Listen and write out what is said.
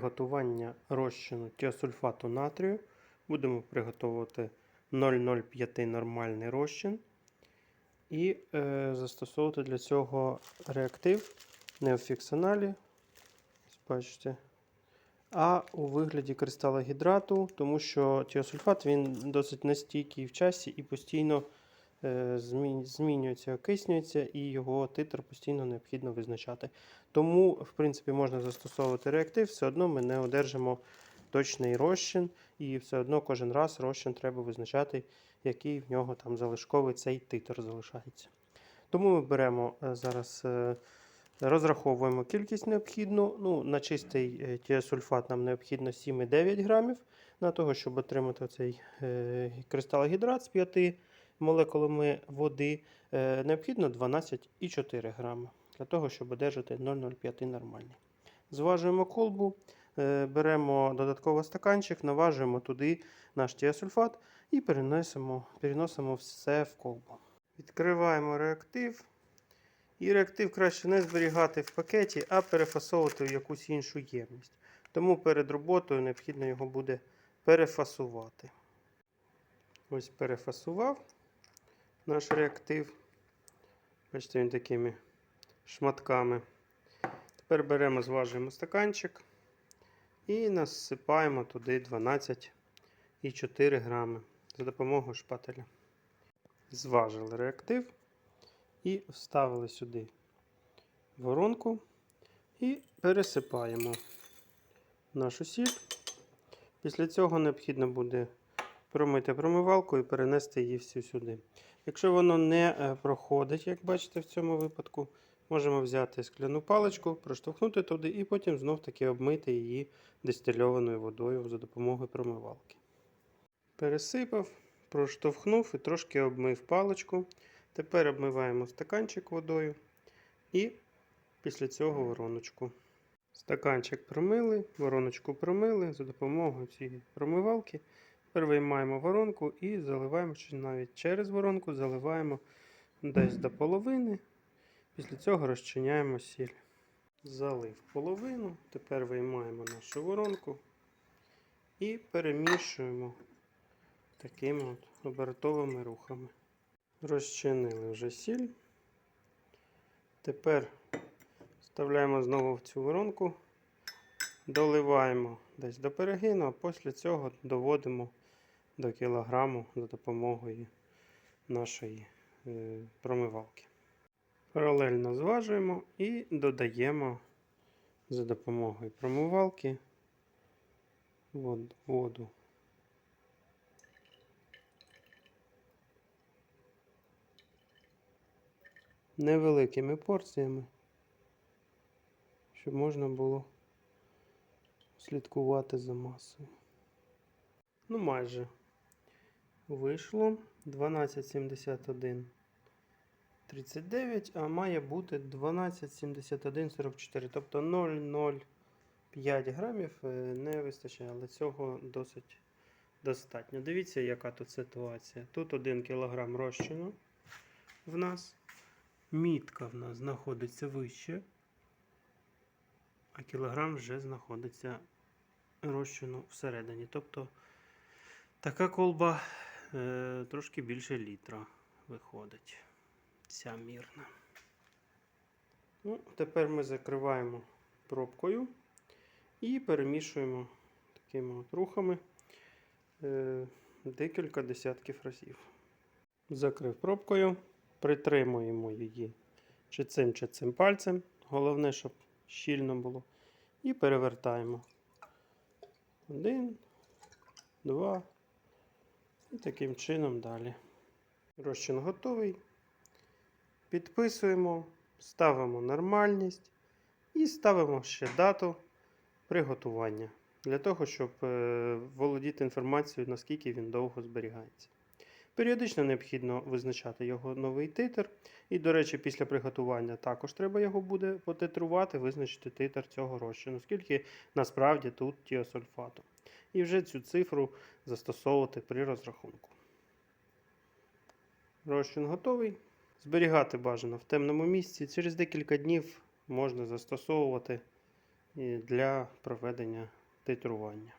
приготування розчину тіосульфату натрію. Будемо приготувати 0,05 нормальний розчин. І е, застосовувати для цього реактив не в фіксоналі, бачите, а у вигляді кристалогідрату, тому що тіосульфат він досить нестійкий в часі і постійно змінюється, окиснюється, і його титр постійно необхідно визначати. Тому, в принципі, можна застосовувати реактив, все одно ми не одержимо точний розчин, і все одно кожен раз розчин треба визначати, який в нього там залишковий цей титр залишається. Тому ми беремо е, зараз, е, розраховуємо кількість необхідну. Ну, на чистий е, тіосульфат нам необхідно 7,9 грамів. На того, щоб отримати цей е, кристалогідрат з 5 молекулами води, е, необхідно 12,4 грами для того, щоб одержати 0,05 нормальний. Зважуємо колбу, е, беремо додатково стаканчик, наважуємо туди наш тіосульфат і переносимо, переносимо все в колбу. Відкриваємо реактив. І реактив краще не зберігати в пакеті, а перефасовувати в якусь іншу ємність. Тому перед роботою необхідно його буде перефасувати. Ось перефасував наш реактив. Бачите, він такими шматками. Тепер беремо, зважуємо стаканчик і насипаємо туди 12,4 грами за допомогою шпателя. Зважили реактив і вставили сюди воронку і пересипаємо нашу сіль. Після цього необхідно буде промити промивалку і перенести її всю сюди. Якщо воно не е, проходить, як бачите в цьому випадку, можемо взяти скляну паличку, проштовхнути туди і потім знов-таки обмити її дистильованою водою за допомогою промивалки. Пересипав, проштовхнув і трошки обмив паличку. Тепер обмиваємо стаканчик водою і після цього вороночку. Стаканчик промили, вороночку промили за допомогою цієї промивалки. Тепер виймаємо воронку і заливаємо чи навіть через воронку заливаємо десь до половини. Після цього розчиняємо сіль. Залив половину. Тепер виймаємо нашу воронку і перемішуємо такими от обертовими рухами. Розчинили вже сіль. Тепер вставляємо знову в цю воронку, доливаємо десь до перегину, а після цього доводимо до кілограму за допомогою нашої е, промивалки. Паралельно зважуємо і додаємо за допомогою промивалки воду. невеликими порціями, щоб можна було слідкувати за масою. Ну, майже вийшло 1271 39, а має бути 1271 44. Тобто 0,05 грамів е, не вистачає, але цього досить достатньо. Дивіться, яка тут ситуація. Тут 1 кг розчину в нас. Мітка в нас знаходиться вище, а кілограм вже знаходиться розчину всередині. Тобто така колба трошки більше літра виходить. Ця мірна. Ну, Тепер ми закриваємо пробкою і перемішуємо такими от рухами е, декілька десятків разів. Закрив пробкою. Притримуємо її чи цим, чи цим пальцем. Головне, щоб щільно було. І перевертаємо. Один, два. І таким чином далі. Розчин готовий. Підписуємо, ставимо нормальність і ставимо ще дату приготування. Для того, щоб е, володіти інформацією, наскільки він довго зберігається. Періодично необхідно визначати його новий титр. І, до речі, після приготування також треба його буде потитрувати, визначити титр цього розчину, скільки насправді тут тіосульфату. І вже цю цифру застосовувати при розрахунку. Розчин готовий. Зберігати бажано в темному місці. Через декілька днів можна застосовувати для проведення титрування.